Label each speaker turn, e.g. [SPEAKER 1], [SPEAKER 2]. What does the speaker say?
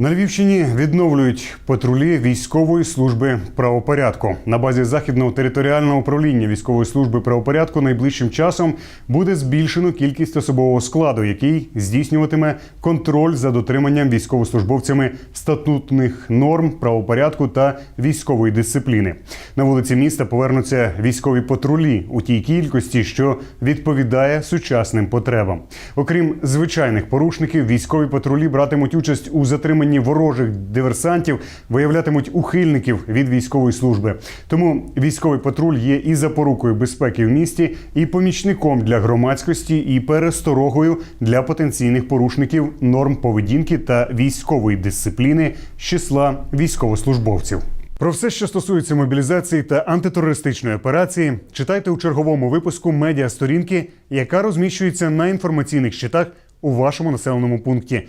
[SPEAKER 1] На Львівщині відновлюють патрулі військової служби правопорядку. На базі західного територіального управління військової служби правопорядку найближчим часом буде збільшено кількість особового складу, який здійснюватиме контроль за дотриманням військовослужбовцями статутних норм правопорядку та військової дисципліни. На вулиці міста повернуться військові патрулі у тій кількості, що відповідає сучасним потребам. Окрім звичайних порушників, військові патрулі братимуть участь у затриманні ворожих диверсантів, виявлятимуть ухильників від військової служби. Тому військовий патруль є і запорукою безпеки в місті, і помічником для громадськості, і пересторогою для потенційних порушників норм поведінки та військової дисципліни з числа військовослужбовців. Про все, що стосується мобілізації та антитерористичної операції, читайте у черговому випуску медіа сторінки, яка розміщується на інформаційних щитах у вашому населеному пункті,